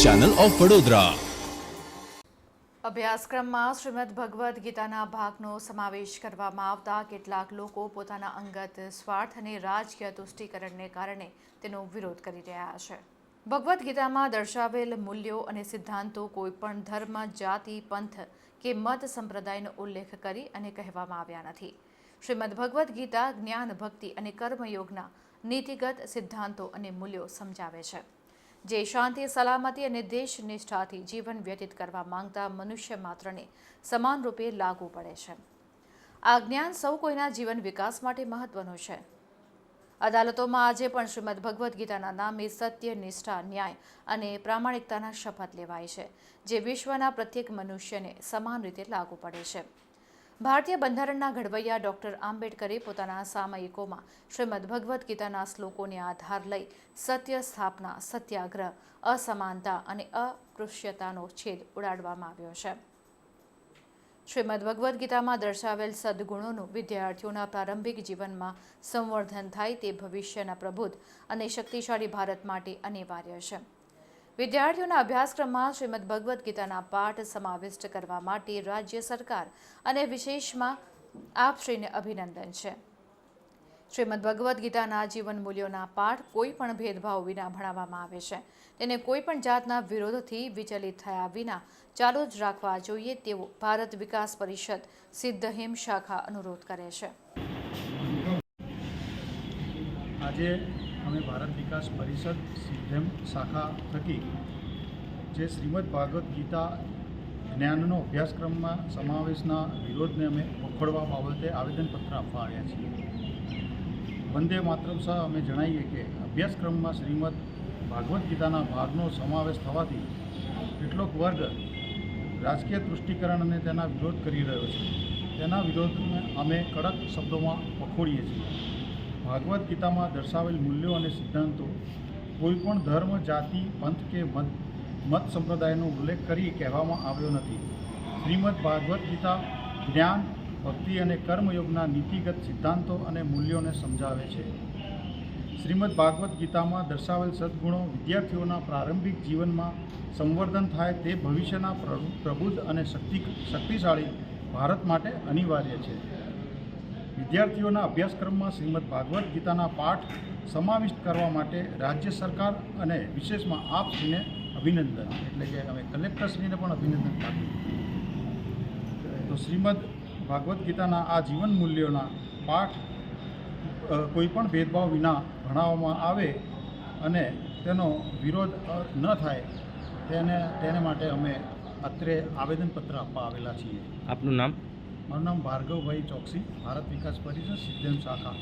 Channel of Vadodara. અભ્યાસક્રમમાં શ્રીમદ ભગવદ્ ગીતાના ભાગનો સમાવેશ કરવામાં આવતા કેટલાક લોકો પોતાના અંગત સ્વાર્થ અને રાજકીય તુષ્ટિકરણને કારણે તેનો વિરોધ કરી રહ્યા છે. ભગવદ્ ગીતામાં દર્શાવેલ મૂલ્યો અને સિદ્ધાંતો કોઈપણ ધર્મ, જાતિ, પંથ કે મત સંપ્રદાયનો ઉલ્લેખ કરી અને કહેવામાં આવ્યા નથી. શ્રીમદ ભગવદ્ ગીતા જ્ઞાન ભક્તિ અને કર્મયોગના નીતિગત સિદ્ધાંતો અને મૂલ્યો સમજાવે છે. જે શાંતિ, સલામતી અને દેશ નિષ્ઠાથી જીવન વ્યતીત કરવા માંગતા મનુષ્ય માત્રને સમાન રૂપે લાગુ પડે છે. આ જ્ઞાન સૌ કોઈના જીવન વિકાસ માટે મહત્વનું છે. અદાલતોમાં આજે પણ શ્રીમદ ભગવદ્ ગીતાના નામે સત્ય, નિષ્ઠા, ન્યાય અને પ્રામાણિકતાના શપથ લેવાય છે, જે વિશ્વના પ્રત્યેક મનુષ્યને સમાન રીતે લાગુ પડે છે. ભારતીય બંધારણના ઘડવૈયા ડોક્ટર આંબેડકરે પોતાના સામયિકોમાં શ્રીમદ ભગવદ્ ગીતાના શ્લોકોને આધાર લઈ સત્ય સ્થાપના, સત્યાગ્રહ, અસમાનતા અને અસ્પૃશ્યતાનો છેદ ઉડાડવામાં આવ્યો છે. શ્રીમદ ભગવદ્ ગીતામાં દર્શાવેલ સદ્ગુણોનું વિદ્યાર્થીઓના પ્રારંભિક જીવનમાં સંવર્ધન થાય તે ભવિષ્યના પ્રબુદ્ધ અને શક્તિશાળી ભારત માટે અનિવાર્ય છે. વિદ્યાર્થીઓના અભ્યાસક્રમમાં શ્રીમદ ભગવદ્ ગીતાના પાઠ સમાવિષ્ટ કરવા માટે રાજ્ય સરકાર અને વિશેષમાં આપશ્રીને અભિનંદન છે. શ્રીમદ ભગવદ્ ગીતાના જીવન મૂલ્યોના પાઠ કોઈ પણ ભેદભાવ વિના ભણાવવામાં આવે છે. તેને કોઈ પણ જાતના વિરોધથી વિચલિત થયા વિના ચાલુ જ રાખવા જોઈએ તેવો ભારત વિકાસ પરિષદ સિદ્ધ હિમ શાખા અનુરોધ કરે છે. આજે અમે ભારત વિકાસ પરિષદ સિદ્ધેમ શાખા થકી જે શ્રીમદ ભાગવત ગીતા જ્ઞાનનો અભ્યાસક્રમમાં સમાવેશના વિરોધને અમે વખોડવા બાબતે આવેદનપત્ર આપવા આવ્યા છીએ. વંદે માતરમ સહ અમે જણાવીએ કે અભ્યાસક્રમમાં શ્રીમદ ભાગવદ્ ગીતાના ભાગનો સમાવેશ થવાથી કેટલોક વર્ગ રાજકીય તૃષ્ટિકરણ અને તેના વિરોધ કરી રહ્યો છે. તેના વિરોધને અમે કડક શબ્દોમાં વખોડીએ છીએ. ભાગવદ્ ગીતામાં દર્શાવેલ મૂલ્યો અને સિદ્ધાંતો કોઈપણ ધર્મ, જાતિ, પંથ કે મત મત સંપ્રદાયનો ઉલ્લેખ કરી કહેવામાં આવ્યો નથી. શ્રીમદ ભાગવદ્ ગીતા જ્ઞાન, ભક્તિ અને કર્મયોગના નીતિગત સિદ્ધાંતો અને મૂલ્યોને સમજાવે છે. શ્રીમદ ભાગવદ્ ગીતામાં દર્શાવેલ સદ્ગુણો વિદ્યાર્થીઓના પ્રારંભિક જીવનમાં સંવર્ધન થાય તે ભવિષ્યના પ્ર- પ્રબુદ્ધ અને શક્તિ, શક્તિશાળી ભારત માટે અનિવાર્ય છે. વિદ્યાર્થીઓના અભ્યાસક્રમમાં શ્રીમદ ભાગવદ્ ગીતાના પાઠ સમાવિષ્ટ કરવા માટે રાજ્ય સરકાર અને વિશેષમાં આપશ્રીને અભિનંદન. એટલે કે અમે કલેક્ટરશ્રીને પણ અભિનંદન પાઠવું તો શ્રીમદ ભાગવદ્ ગીતાના આ જીવન મૂલ્યોના પાઠ કોઈપણ ભેદભાવ વિના ભણાવવામાં આવે અને તેનો વિરોધ ન થાય, તેને તેને માટે અમે અત્રે આવેદનપત્ર આપવા આવેલા છીએ. આપનું નામ? મારું નામ ભાર્ગવભાઈ ચોકસી ભારત વિકાસ પરિષદ સિદ્ધેમ શાખા.